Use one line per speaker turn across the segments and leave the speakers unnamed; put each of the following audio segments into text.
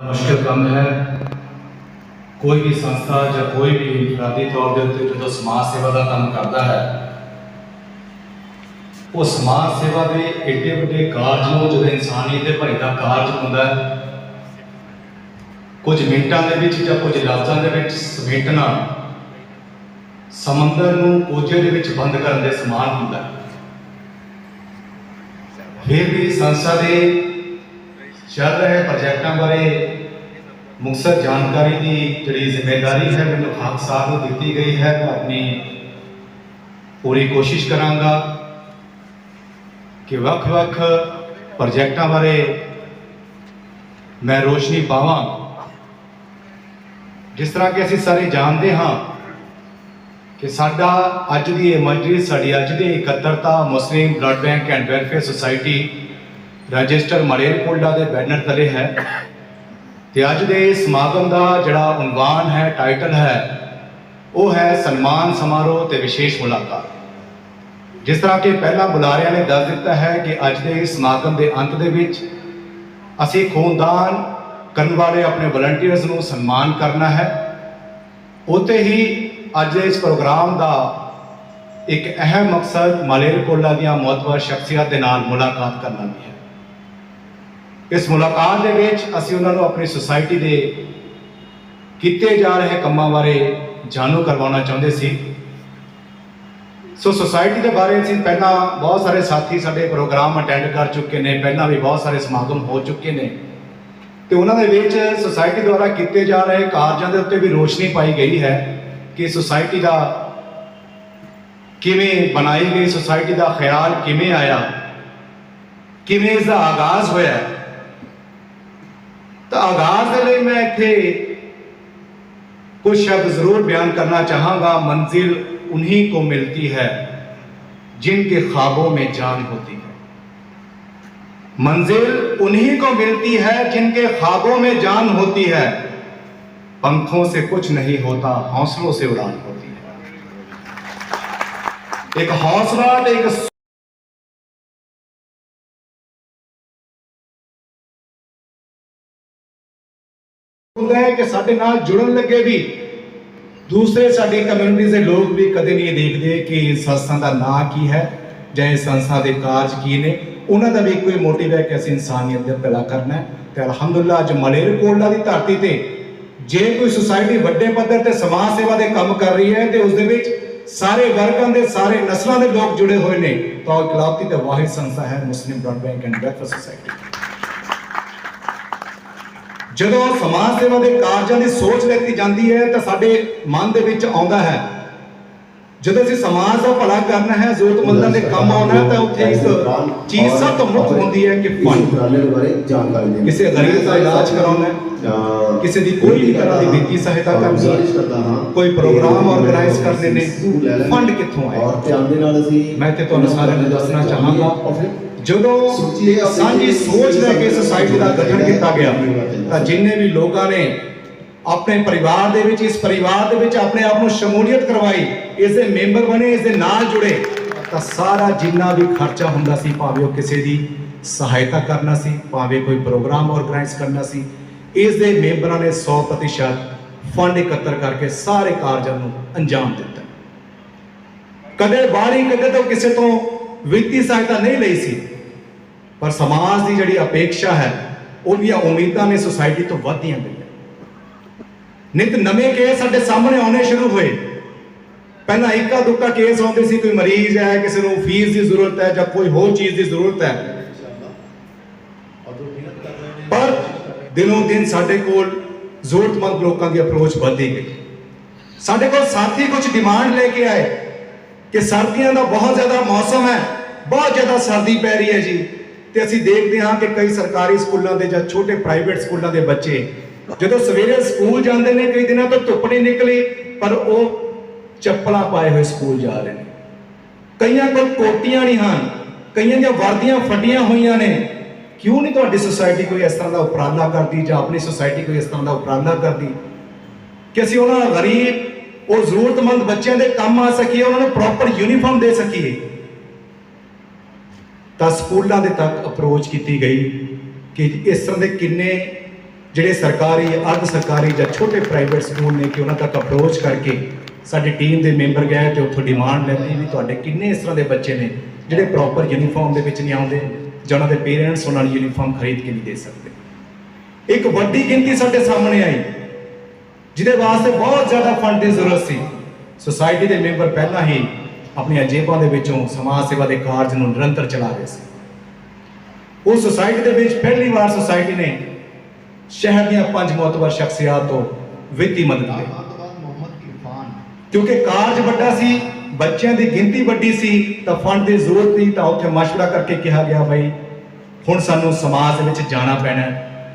ਮੁਸ਼ਕਿਲ ਕੰਮ ਹੈ। ਕੋਈ ਵੀ ਸੰਸਥਾ ਜਾਂ ਕੋਈ ਵੀ ਇਨਫਰਾਦੀ ਤੌਰ ਦੇ ਉੱਤੇ ਜਦੋਂ ਸਮਾਜ ਸੇਵਾ ਦਾ ਕੰਮ ਕਰਦਾ ਹੈ, ਉਹ ਸਮਾਜ ਸੇਵਾ ਦੇ ਏਡੇ ਵੱਡੇ ਕਾਰਜ ਨੂੰ ਜਦੋਂ ਇਨਸਾਨੀਅਤ ਦੇ ਭਰੇ ਦਾ ਕਾਰਜ ਹੁੰਦਾ ਹੈ, ਕੁਝ ਮਿੰਟਾਂ ਦੇ ਵਿੱਚ ਜਾਂ ਕੁਝ ਲਫ਼ਜ਼ਾਂ ਦੇ ਵਿੱਚ ਸਮੇਟਣਾ ਸਮੁੰਦਰ ਨੂੰ ਕੋਝੇ ਦੇ ਵਿੱਚ ਬੰਦ ਕਰਨ ਦੇ ਸਮਾਨ ਹੁੰਦਾ ਹੈ। ਫਿਰ ਵੀ ਸੰਸਥਾ ਦੇ ਚੱਲ ਰਹੇ ਪ੍ਰੋਜੈਕਟਾਂ ਬਾਰੇ ਮੁਕਸਰ ਜਾਣਕਾਰੀ ਦੀ ਜਿਹੜੀ ਜ਼ਿੰਮੇਵਾਰੀ ਹੈ, ਮੈਨੂੰ ਖਾਕ ਸਾਹਿਬ ਨੂੰ ਦਿੱਤੀ ਗਈ ਹੈ, ਮੈਂ ਆਪਣੀ ਪੂਰੀ ਕੋਸ਼ਿਸ਼ ਕਰਾਂਗਾ ਕਿ ਵੱਖ-ਵੱਖ ਪ੍ਰੋਜੈਕਟਾਂ ਬਾਰੇ ਮੈਂ ਰੋਸ਼ਨੀ ਪਾਵਾਂ। ਜਿਸ ਤਰ੍ਹਾਂ ਕਿ ਅਸੀਂ ਸਾਰੇ ਜਾਣਦੇ ਹਾਂ ਕਿ ਸਾਡਾ ਅੱਜ ਦੀ ਇਹ ਮਜਲਿਸ ਸਾਡੀ ਅੱਜ ਦੀ ਇਕੱਤਰਤਾ, Muslim blood bank and welfare society register Malerkotla ਦੇ ਬੈਨਰ ਤਲੇ ਹੈ ਤੇ ਅੱਜ ਦੇ ਸਮਾਗਮ ਦਾ ਜਿਹੜਾ ਉਨਵਾਨ ਹੈ, ਟਾਈਟਲ ਹੈ, ਉਹ ਹੈ ਸਨਮਾਨ ਸਮਾਰੋਹ ਤੇ ਵਿਸ਼ੇਸ਼ ਮੁਲਾਕਾਤ। ਜਿਸ ਤਰ੍ਹਾਂ ਕਿ ਪਹਿਲਾਂ ਬੁਲਾਰਿਆਂ ਨੇ ਦੱਸ ਦਿੱਤਾ ਹੈ ਕਿ ਅੱਜ ਦੇ ਇਸ ਸਮਾਗਮ ਦੇ ਅੰਤ ਦੇ ਵਿੱਚ ਅਸੀਂ ਖੂਨਦਾਨ ਕਰਨ ਵਾਲੇ ਆਪਣੇ ਵਲੰਟੀਅਰਸ ਨੂੰ ਸਨਮਾਨ ਕਰਨਾ ਹੈ। ਉਤੇ ਹੀ ਅੱਜ ਦੇ ਇਸ ਪ੍ਰੋਗਰਾਮ ਦਾ ਇੱਕ ਅਹਿਮ ਮਕਸਦ ਮਾਲੇਰਕੋਟਲਾ ਦੀਆਂ ਮੌਤਵਰ ਸ਼ਖਸੀਅਤ ਦੇ ਨਾਲ ਮੁਲਾਕਾਤ ਕਰਨਾ ਵੀ ਹੈ। ਇਸ ਮੁਲਾਕਾਤ ਦੇ ਵਿੱਚ ਅਸੀਂ ਉਹਨਾਂ ਨੂੰ ਆਪਣੀ ਸੁਸਾਇਟੀ ਦੇ ਕੀਤੇ ਜਾ ਰਹੇ ਕੰਮਾਂ ਬਾਰੇ ਜਾਣੂ ਕਰਵਾਉਣਾ ਚਾਹੁੰਦੇ ਸੀ। ਸੋ ਸੁਸਾਇਟੀ ਦੇ ਬਾਰੇ ਅਸੀਂ ਪਹਿਲਾਂ ਬਹੁਤ ਸਾਰੇ ਸਾਥੀ ਸਾਡੇ ਪ੍ਰੋਗਰਾਮ ਅਟੈਂਡ ਕਰ ਚੁੱਕੇ ਨੇ, ਪਹਿਲਾਂ ਵੀ ਬਹੁਤ ਸਾਰੇ ਸਮਾਗਮ ਹੋ ਚੁੱਕੇ ਨੇ। ਤੇ ਉਹਨਾਂ ਦੇ ਵਿੱਚ ਸੁਸਾਇਟੀ ਦੁਆਰਾ ਕੀਤੇ ਜਾ ਰਹੇ ਕਾਰਜਾਂ ਦੇ ਉੱਤੇ ਵੀ ਰੋਸ਼ਨੀ ਪਾਈ ਗਈ ਹੈ ਕਿ ਸੁਸਾਇਟੀ ਦਾ ਕਿਵੇਂ ਬਣਾਈ ਗਈ, ਸੁਸਾਇਟੀ ਦਾ ਖਿਆਲ ਕਿਵੇਂ ਆਇਆ, ਕਿਵੇਂ ਇਸ ਦਾ ਆਗਾਜ਼ ਹੋਇਆ। تو ਆਗਾਜ਼ ਦੇ میں تھے کچھ شب ضرور بیان کرنا چاہاں گا، منزل انہی کو ملتی ہے جن کے خوابوں میں جان ہوتی ہے۔ منزل انہی کو ملتی ہے جن کے خوابوں میں جان ہوتی ہے۔ پنکھوں سے کچھ نہیں ہوتا حوصلوں سے اڑان ہوتی ہے۔ ایک حوصلہ ایک ਹੁੰਦਾ ਹੈ ਕਿ ਸਾਡੇ ਨਾਲ ਜੁੜਨ ਲੱਗੇ ਵੀ ਦੂਸਰੇ ਸਾਡੀ ਕਮਿਊਨਿਟੀ ਦੇ ਲੋਕ ਵੀ ਕਦੇ ਨਹੀਂ ਦੇਖਦੇ ਕਿ ਸੰਸਥਾ ਦਾ ਨਾਂ ਕੀ ਹੈ ਜਾਂ ਇਹ ਸੰਸਥਾ ਦੇ ਕਾਰਜ ਕੀ ਨੇ। ਉਹਨਾਂ ਦਾ ਵੀ ਇੱਕੋ ਹੀ ਮੋਟਿਵ ਹੈ ਕਿ ਅਸੀਂ ਇਨਸਾਨੀਅਤ ਦਾ ਭਲਾ ਕਰਨਾ ਹੈ ਤੇ ਅਲਹਮਦੁਲਿਲਾ ਅੱਜ ਮਲੇਰਕੋਟਲਾ ਦੀ ਧਰਤੀ ਤੇ ਜੇ ਕੋਈ ਸੁਸਾਇਟੀ ਵੱਡੇ ਪੱਧਰ ਤੇ ਸਮਾਜ ਸੇਵਾ ਦੇ ਕੰਮ ਕਰ ਰਹੀ ਹੈ ਤੇ ਉਸ ਦੇ ਵਿੱਚ ਸਾਰੇ ਵਰਗਾਂ ਦੇ, ਸਾਰੇ ਨਸਲਾਂ ਦੇ ਲੋਕ ਜੁੜੇ ਹੋਏ ਨੇ, ਤਾਂ ਉਹ ਇਕਲੌਤੀ ਤੇ ਵਾਹਿਦ ਸੰਸਥਾ ਹੈ Muslim blood bank and welfare society. ਜਦੋਂ ਸਮਾਜ ਸੇਵਾ ਦੇ ਕਾਰਜਾਂ ਦੀ ਸੋਚ ਲੈਤੀ ਜਾਂਦੀ ਹੈ ਤਾਂ ਸਾਡੇ ਮਨ ਦੇ ਵਿੱਚ ਆਉਂਦਾ ਹੈ। ਜਦੋਂ ਅਸੀਂ ਸਮਾਜ ਦਾ ਭਲਾ ਕਰਨਾ ਹੈ ਜ਼ਰੂਰਤਮੰਦਾਂ ਦੇ ਕੰਮ ਆਉਣਾ ਹੈ ਤਾਂ ਉੱਥੇ ਇੱਕ ਚੀਜ਼ ਸਭ ਤੋਂ ਮੁੱਖ ਹੁੰਦੀ ਹੈ ਕਿ ਫੰਡ।
ਬਾਰੇ ਜਾਣਕਾਰੀ ਦੇਣੀ।
ਕਿਸੇ ਗਰੀਬ ਦਾ ਇਲਾਜ ਕਰਾਉਣਾ ਹੈ ਕਿਸੇ ਦੀ ਕੋਈ ਵੀ ਤਰ੍ਹਾਂ ਦੀ ਵਿੱਤੀ ਸਹਾਇਤਾ ਕਰਨੀ ਕੋਈ ਪ੍ਰੋਗਰਾਮ ਆਰਗੇਨਾਈਜ਼ ਕਰਨੇ ਨੇ। ਫੰਡ ਕਿੱਥੋਂ ਆਏ?
ਔਰ ਧਿਆਨ ਦੇ ਨਾਲ ਅਸੀਂ
ਮੈਂ ਤੇ ਤੁਹਾਨੂੰ ਸਾਰਿਆਂ ਨੂੰ ਦੱਸਣਾ ਚਾਹਾਂਗਾ।
ਔਰ ਫਿਰ
ਜਦੋਂ
ਆਪਣੀ
ਸਾਂਝੀ ਸੋਚ ਲੈ ਕੇ ਸੁਸਾਇਟੀ ਦਾ ਗਠਨ ਕੀਤਾ ਗਿਆ ਤਾਂ ਜਿੰਨੇ ਵੀ ਲੋਕਾਂ ਨੇ ਆਪਣੇ ਪਰਿਵਾਰ ਦੇ ਵਿੱਚ ਇਸ ਪਰਿਵਾਰ ਦੇ ਵਿੱਚ ਆਪਣੇ ਆਪ ਨੂੰ ਸ਼ਮੂਲੀਅਤ ਕਰਵਾਈ ਇਸ ਦੇ ਮੈਂਬਰ ਬਣੇ ਇਸ ਦੇ ਨਾਲ ਜੁੜੇ ਤਾਂ ਸਾਰਾ ਜਿੰਨਾ ਵੀ ਖਰਚਾ ਹੁੰਦਾ ਸੀ ਭਾਵੇਂ ਉਹ ਕਿਸੇ ਦੀ ਸਹਾਇਤਾ ਕਰਨਾ ਸੀ ਭਾਵੇਂ ਕੋਈ ਪ੍ਰੋਗਰਾਮ ਆਰਗੇਨਾਈਜ਼ ਕਰਨਾ ਸੀ ਇਸ ਦੇ ਮੈਂਬਰਾਂ ਨੇ 100% ਫੰਡ ਇਕੱਤਰ ਕਰਕੇ ਸਾਰੇ ਕਾਰਜਾਂ ਨੂੰ ਅੰਜਾਮ ਦਿੱਤਾ। ਕਦੇ ਬਾਹਰੀ ਕਦੇ ਤੋਂ ਕਿਸੇ ਤੋਂ ਵਿੱਤੀ ਸਹਾਇਤਾ ਨਹੀਂ ਲਈ ਸੀ। ਪਰ ਸਮਾਜ ਦੀ ਜਿਹੜੀ ਅਪੇਕਸ਼ਾ ਹੈ ਉਹਦੀਆਂ ਉਮੀਦਾਂ ਨੇ ਸੁਸਾਇਟੀ ਤੋਂ ਵੱਧਦੀਆਂ ਗਈਆਂ। ਨਿਤ ਨਵੇਂ ਕੇਸ ਸਾਡੇ ਸਾਹਮਣੇ ਆਉਣੇ ਸ਼ੁਰੂ ਹੋਏ। ਪਹਿਲਾਂ ਇੱਕਾ ਦੁੱਕਾ ਕੇਸ ਆਉਂਦੇ ਸੀ, ਕੋਈ ਮਰੀਜ਼ ਹੈ, ਕਿਸੇ ਨੂੰ ਫੀਸ ਦੀ ਜ਼ਰੂਰਤ ਹੈ ਜਾਂ ਕੋਈ ਹੋਰ ਚੀਜ਼ ਦੀ ਜ਼ਰੂਰਤ ਹੈ। ਪਰ ਦਿਨੋਂ ਦਿਨ ਸਾਡੇ ਕੋਲ ਜ਼ਰੂਰਤਮੰਦ ਲੋਕਾਂ ਦੀ ਅਪਰੋਚ ਵੱਧਦੀ ਗਈ। ਸਾਡੇ ਕੋਲ ਸਾਥੀ ਕੁਝ ਡਿਮਾਂਡ ਲੈ ਕੇ ਆਏ ਕਿ ਸਰਦੀਆਂ ਦਾ ਬਹੁਤ ਜ਼ਿਆਦਾ ਮੌਸਮ ਹੈ, ਬਹੁਤ ਜ਼ਿਆਦਾ ਸਰਦੀ ਪੈ ਰਹੀ ਹੈ ਜੀ। ਤੇ ਅਸੀਂ ਦੇਖਦੇ ਹਾਂ ਕਿ ਕਈ ਸਰਕਾਰੀ ਸਕੂਲਾਂ ਦੇ ਜਾਂ ਛੋਟੇ ਪ੍ਰਾਈਵੇਟ ਸਕੂਲਾਂ ਦੇ ਬੱਚੇ ਜਦੋਂ ਸਵੇਰੇ ਸਕੂਲ ਜਾਂਦੇ ਨੇ ਕਈ ਦਿਨਾਂ ਤੋਂ ਧੁੱਪ ਨਹੀਂ ਨਿਕਲੀ, ਪਰ ਉਹ ਚੱਪਲਾਂ ਪਾਏ ਹੋਏ ਸਕੂਲ ਜਾ ਰਹੇ ਨੇ। ਕਈਆਂ ਕੋਲ ਕੋਟੀਆਂ ਨਹੀਂ ਹਨ, ਕਈਆਂ ਦੀਆਂ ਵਰਦੀਆਂ ਫਟੀਆਂ ਹੋਈਆਂ ਨੇ। ਕਿਉਂ ਨਹੀਂ ਤੁਹਾਡੀ ਸੁਸਾਇਟੀ ਕੋਈ ਇਸ ਤਰ੍ਹਾਂ ਦਾ ਉਪਰਾਲਾ ਕਰਦੀ ਜਾਂ ਆਪਣੀ ਸੁਸਾਇਟੀ ਕੋਈ ਇਸ ਤਰ੍ਹਾਂ ਦਾ ਉਪਰਾਲਾ ਕਰਦੀ? ਕਿ ਅਸੀਂ ਉਹਨਾਂ ਗਰੀਬ ਉਹ ਜ਼ਰੂਰਤਮੰਦ ਬੱਚਿਆਂ ਦੇ ਕੰਮ ਆ ਸਕੀਏ, ਉਹਨਾਂ ਨੂੰ ਪ੍ਰੋਪਰ ਯੂਨੀਫਾਰਮ ਦੇ ਸਕੀਏ। ਤਾਂ ਸਕੂਲਾਂ ਦੇ ਤੱਕ ਅਪਰੋਚ ਕੀਤੀ ਗਈ ਕਿ ਇਸ ਤਰ੍ਹਾਂ ਦੇ ਕਿੰਨੇ ਜਿਹੜੇ ਸਰਕਾਰੀ, ਅਰਧ ਸਰਕਾਰੀ ਜਾਂ ਛੋਟੇ ਪ੍ਰਾਈਵੇਟ ਸਕੂਲ ਨੇ ਕਿ ਉਹਨਾਂ ਤੱਕ ਅਪਰੋਚ ਕਰਕੇ ਸਾਡੀ ਟੀਮ ਦੇ ਮੈਂਬਰ ਗਏ ਤੇ ਉੱਥੋਂ ਡਿਮਾਂਡ ਲੈਂਦੀ ਵੀ ਤੁਹਾਡੇ ਕਿੰਨੇ ਇਸ ਤਰ੍ਹਾਂ ਦੇ ਬੱਚੇ ਨੇ ਜਿਹੜੇ ਪ੍ਰੋਪਰ ਯੂਨੀਫਾਰਮ ਦੇ ਵਿੱਚ ਨਹੀਂ ਆਉਂਦੇ ਜਾਂ ਉਹਨਾਂ ਦੇ ਪੇਰੈਂਟਸ ਉਹਨਾਂ ਨੂੰ ਯੂਨੀਫਾਰਮ ਖਰੀਦ ਕੇ ਨਹੀਂ ਦੇ ਸਕਦੇ। ਇੱਕ ਵੱਡੀ ਗਿਣਤੀ ਸਾਡੇ ਸਾਹਮਣੇ ਆਈ, ਜਿਹਦੇ ਵਾਸਤੇ ਬਹੁਤ ਜ਼ਿਆਦਾ ਫੰਡ ਦੀ ਜ਼ਰੂਰਤ ਸੀ। ਸੁਸਾਇਟੀ ਦੇ ਮੈਂਬਰ ਪਹਿਲਾਂ ਹੀ ਆਪਣੀਆਂ ਜੇਬਾਂ ਦੇ ਵਿੱਚੋਂ ਸਮਾਜ ਸੇਵਾ ਦੇ ਕਾਰਜ ਨੂੰ ਨਿਰੰਤਰ ਚਲਾ ਰਹੇ ਸੀ। ਉਸ ਸੁਸਾਇਟੀ ਦੇ ਵਿੱਚ ਪਹਿਲੀ ਵਾਰ ਸੁਸਾਇਟੀ ਨੇ ਸ਼ਹਿਰ ਦੀਆਂ ਪੰਜ ਮੋਤਬਰ ਸ਼ਖਸੀਅਤ ਤੋਂ ਵਿੱਤੀ ਮਦਦ ਲਈ। ਕਿਉਂਕਿ ਕਾਰਜ ਵੱਡਾ ਸੀ, ਬੱਚਿਆਂ ਦੀ ਗਿਣਤੀ ਵੱਡੀ ਸੀ, ਤਾਂ ਫੰਡ ਦੀ ਜ਼ਰੂਰਤ ਨਹੀਂ, ਤਾਂ ਉੱਥੇ ਮਸ਼ਵਰਾ ਕਰਕੇ ਕਿਹਾ ਗਿਆ ਬਈ, ਹੁਣ ਸਾਨੂੰ ਸਮਾਜ ਦੇ ਵਿੱਚ ਜਾਣਾ ਪੈਣਾ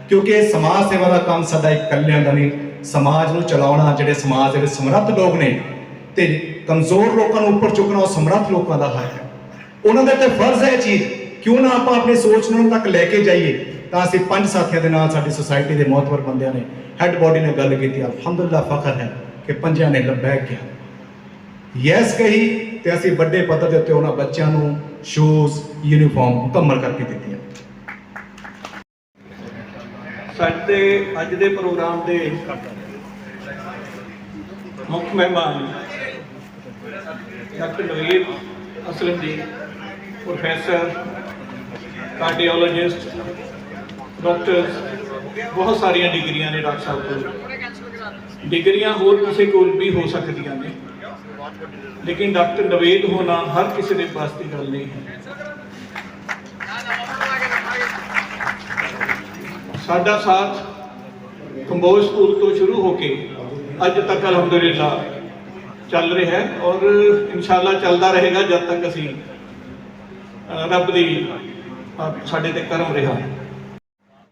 ਕਿਉਂਕਿ ਸਮਾਜ ਸੇਵਾ ਦਾ ਕੰਮ ਸਾਡਾ ਇਕੱਲਿਆਂ ਦਾ ਨਹੀਂ, ਸਮਾਜ ਨੂੰ ਚਲਾਉਣਾ, ਜਿਹੜੇ ਸਮਾਜ ਦੇ ਵਿੱਚ ਸਮਰੱਥ ਲੋਕ ਨੇ ਤੇ ਕਮਜ਼ੋਰ ਲੋਕਾਂ ਨੂੰ ਉੱਪਰ ਚੁੱਕਣਾ, ਉਹ ਸਮਰੱਥ ਲੋਕਾਂ ਦਾ ਹੈ। ਉਹਨਾਂ ਦਾ ਤੇ ਫਰਜ਼ ਹੈ ਚੀਜ਼, ਕਿਉਂ ਨਾ ਆਪਾਂ ਆਪਣੀ ਸੋਚ ਨੂੰ ਤੱਕ ਲੈ ਕੇ ਜਾਈਏ, ਤਾਂ ਅਸੀਂ ਪੰਜ ਸਾਥੀਆਂ ਦੇ ਨਾਲ ਸਾਡੀ ਸੁਸਾਇਟੀ ਦੇ ਮੌਤਵਰ ਬੰਦਿਆਂ ਨੇ ਹੈੱਡ ਬੋਡੀ ਨੇ ਗੱਲ ਕੀਤੀ, ਅਲਹਮਦੁਲਿਲਾ, ਫਖਰ ਹੈ ਕਿ ਪੰਜਾਂ ਨੇ ਲੱਭੈਕ ਕਿਹਾ ਯੈਸ ਕਹੀ ਤੇ ਅਸੀਂ ਵੱਡੇ ਪੱਧਰ ਦੇ ਉੱਤੇ ਉਹਨਾਂ ਬੱਚਿਆਂ ਨੂੰ ਸ਼ੂਜ਼ ਯੂਨੀਫਾਰਮ ਮੁਕੰਮਲ ਕਰਕੇ ਦਿੱਤੀਆਂ।
ਸਾਡੇ ਅੱਜ ਦੇ ਪ੍ਰੋਗਰਾਮ ਦੇ ਮੁੱਖ ਮਹਿਮਾਨ ਡਾਕਟਰ ਨਵੀਰ ਅਸਲਮ ਜੀ, ਪ੍ਰੋਫੈਸਰ, ਕਾਰਡੀਓਲੋਜਿਸਟ, ਡਾਕਟਰਸ, ਬਹੁਤ ਸਾਰੀਆਂ ਡਿਗਰੀਆਂ ਨੇ ਡਾਕਟਰ ਸਾਹਿਬ ਕੋਲ। ਡਿਗਰੀਆਂ ਹੋਰ ਕਿਸੇ ਕੋਲ ਵੀ ਹੋ ਸਕਦੀਆਂ ਨੇ। ਲੇਕਿਨ ਡਾਕਟਰ ਨਵੇਦ ਹੋਣਾ ਹਰ ਕਿਸੇ ਦੇ ਪਾਸ ਦੀ ਗੱਲ ਨਹੀਂ ਹੈ। ਸਾਡਾ ਸਾਥ ਕੰਬੋਜ ਸਕੂਲ ਤੋਂ ਸ਼ੁਰੂ ਹੋ ਕੇ ਅੱਜ ਤੱਕ ਅਲਹਮਦੁਲਿਲਾ ਚੱਲ ਰਿਹਾ ਹੈ ਔਰ ਇਨਸ਼ਾਅੱਲਾ ਚੱਲਦਾ ਰਹੇਗਾ ਜਦ ਤੱਕ ਅਸੀਂ ਰੱਬ ਦੀ ਸਾਡੇ ਤੇ ਕਰਮ ਰਿਹਾ।